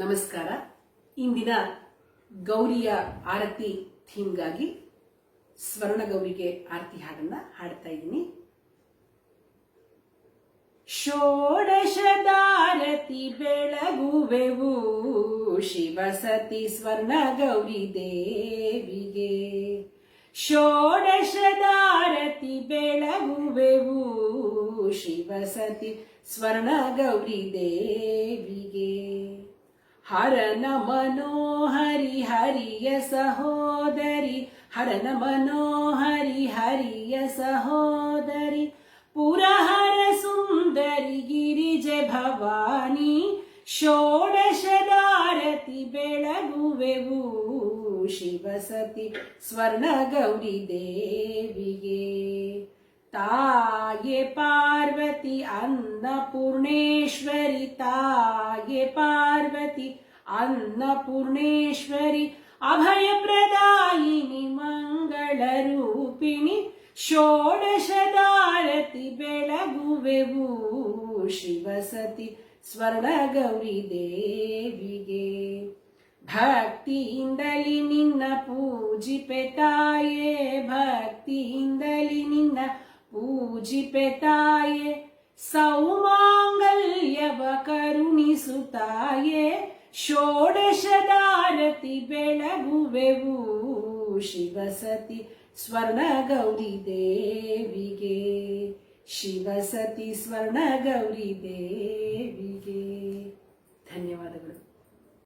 ನಮಸ್ಕಾರ. ಇಂದಿನ ಗೌರಿಯ ಆರತಿ ಥೀಮ್ಗಾಗಿ ಸ್ವರ್ಣ ಗೌರಿಗೆ ಆರತಿ ಹಾಡನ್ನ ಹಾಡ್ತಾ ಇದ್ದೀನಿ. ಷೋಡಶದಾರತಿ ಬೆಳಗುವೆವು, ಶಿವಸತಿ ಸ್ವರ್ಣ ಗೌರಿ ದೇವಿಗೆ. ಷೋಡಶದಾರತಿ ಬೆಳಗುವೆವು, ಶಿವಸತಿ ಸ್ವರ್ಣ ಗೌರಿ ದೇವಿಗೆ. ಹರನ ಮನೋಹರಿ ಹರಿಯ ಸಹೋದರಿ, ಹರನ ಮನೋಹರಿ ಹರಿಯ ಸಹೋದರಿ, ಪುರಹರ ಸುಂದರಿ ಗಿರಿಜ ಭವಾನಿ, ಷೋಡಶದಾರತಿ ಬೆಳಗುವೆವು ಶಿವಸತಿ ಸ್ವರ್ಣ ಗೌರಿ ದೇವಿಗೆ. ತಾಯೆ ಪಾರ್ವತಿ अन्नपूर्णेश्वरि ताये ಪಾರ್ವತಿ अन्नपूर्णेश्वरि ಮಂಗಳರೂಪಿಣಿ ಷೋಡಶದಾರತಿ ಬೆಳಗುವೆವು ಶಿವಸತಿ ಸ್ವರ್ಣ ದೇವಿಗೆ ದೇವಿಗೆ. ಭಕ್ತಿಯಿಂದಲಿ ನಿನ್ನ ಪೂಜಿಪೆ ತಾಯೇ, ಭಕ್ತಿಯಿಂದಲಿ ನಿನ್ನ ಪೂಜಿಪೆ ತಾಯೇ ಸೌಮಾಂಗಲ್ಯವ ಕರುಣಿಸುತ್ತಾಯೇ ಷೋಡಶದಾರತಿ ಬೆಳಗುವೆವು ಶಿವಸತಿ ಸ್ವರ್ಣ ಗೌರಿ ದೇವಿಗೆ. ಶಿವಸತಿ ಸ್ವರ್ಣ ಗೌರಿ ದೇವಿಗೆ.